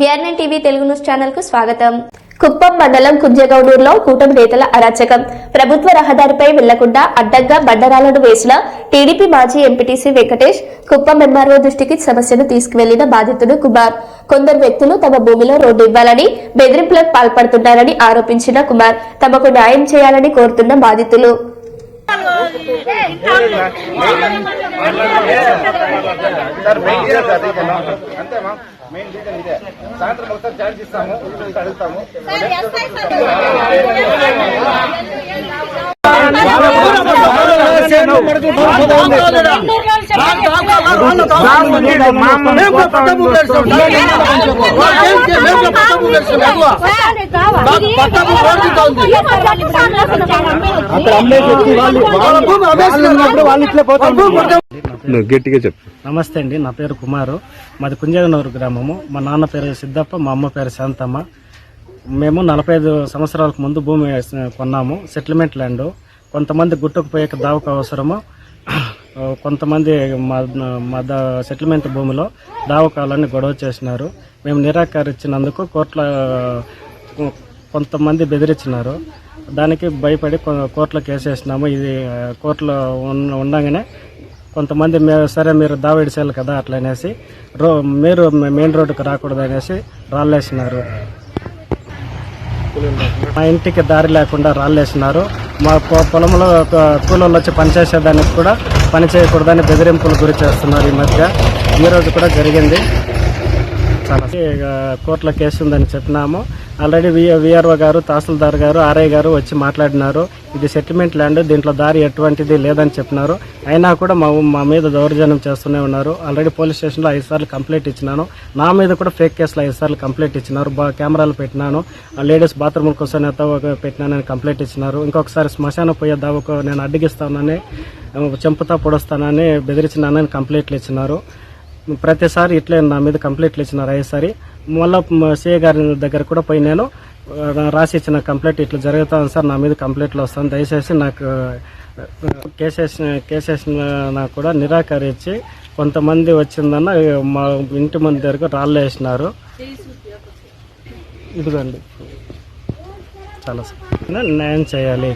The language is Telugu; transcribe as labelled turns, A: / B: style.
A: బిఆర్ఎన్ టీవీ తెలుగు న్యూస్ ఛానల్కు స్వాగతం. కుప్పం మండలం కుంజగౌడూరులో కూటమి నేతల అరాచకం. ప్రభుత్వ రహదారిపై వెళ్ళకుండా అడ్డంగా బండరాలను వేసిన టీడీపీ మాజీ ఎంపీటీసీ వెంకటేష్ కుప్పం ఎంఆర్ఓ దృష్టికి సమస్యను తీసుకువెళ్ళిన బాధితుడు కుమార్. కొందరు వ్యక్తులు తమ భూమిలో రోడ్డు ఇవ్వాలని బెదిరింపులకు పాల్పడుతున్నారని ఆరోపించిన కుమార్. తమకు న్యాయం చేయాలని కోరుతున్న బాధితులు.
B: సార్ మెయిన్ సార్ రీజన్ అంతేమా మెయిన్ రీజన్ ఇదే సాయంత్రం ఒకసారి ఛార్జ్ ఇస్తాము అడుగుతాము
C: గట్టిగా చెప్పు.
D: నమస్తే అండి నా పేరు కుమారు. మాది కుంజగనూరు గ్రామము. మా నాన్న పేరు సిద్ధప్ప మా అమ్మ పేరు శాంతమ్మ. మేము నలభై ఐదు సంవత్సరాలకు ముందు భూమి కొన్నాము సెటిల్మెంట్ ల్యాండ్. కొంతమంది గుట్టుకు పోయే దావకు అవసరము. కొంతమంది మా మా సెటిల్మెంట్ భూమిలో దావకాలని గొడవ చేసినారు. మేము నిరాకరించినందుకు కోర్టులో కొంతమంది బెదిరించినారు. దానికి భయపడి కొ- కోర్టులో కేసు వేసినాము. ఇది కోర్టులో ఉండగానే కొంతమంది మే- సరే మీరు దావేడిసేయాలి కదా అట్లా అనేసి రో మీరు మెయిన్ రోడ్డుకు రాకూడదు అనేసి రాళ్ళేసినారు. మా ఇంటికి దారి లేకుండా రాళ్ళేసినారు. మా పొ- పొలంలో కూలోళ్ళు వచ్చి పనిచేసేదానికి కూడా పని చేయకూడదని బెదిరింపులు గురి చేస్తున్నారు ఈ మధ్య. ఈ రోజు కూడా జరిగింది. చాలా కోర్టులో కేసు ఉందని చెప్పినాము. ఆల్రెడీ వి విఆర్ఓ గారు తహసీల్దార్ గారు ఆర్ఐ గారు వచ్చి మాట్లాడినారు. ఇది సెటిల్మెంట్ ల్యాండ్ దీంట్లో దారి ఎటువంటిది లేదని చెప్పినారు. అయినా కూడా మా మా మీద దౌర్జన్యం చేస్తూనే ఉన్నారు. ఆల్రెడీ పోలీస్ స్టేషన్లో ఐదు సార్లు కంప్లైంట్ ఇచ్చినాను. నా మీద కూడా ఫేక్ కేసులో ఐదు సార్లు కంప్లైంట్ ఇచ్చినారు. బా కెమెరాలు పెట్టినాను. ఆ లేడీస్ బాత్రూమ్ కోసం పెట్టినానని కంప్లైంట్ ఇచ్చినారు. ఇంకొకసారి శ్మశానం పోయే దావకు నేను అడ్డగిస్తానని చెంపుతా పొడుస్తానని బెదిరించినానని కంప్లైంట్లు ఇచ్చినారు. ప్రతిసారి ఇట్లే నా మీద కంప్లైంట్లు ఇచ్చినారు. అయ్యేసరి మళ్ళీ సిఏ గారి దగ్గర కూడా పోయి నేను రాసి ఇచ్చిన కంప్లైంట్ ఇట్లా జరుగుతుంది సార్ నా మీద కంప్లైంట్లు వస్తాను దయచేసి నాకు కేసెస్ కేసెస్ నాకు కూడా నిరాకరించి కొంతమంది వచ్చిందన్న మా ఇంటి మంది దగ్గర రాళ్ళు వేసినారు. ఇదిగోండి. చాలా సార్ న్యాయం చేయాలి.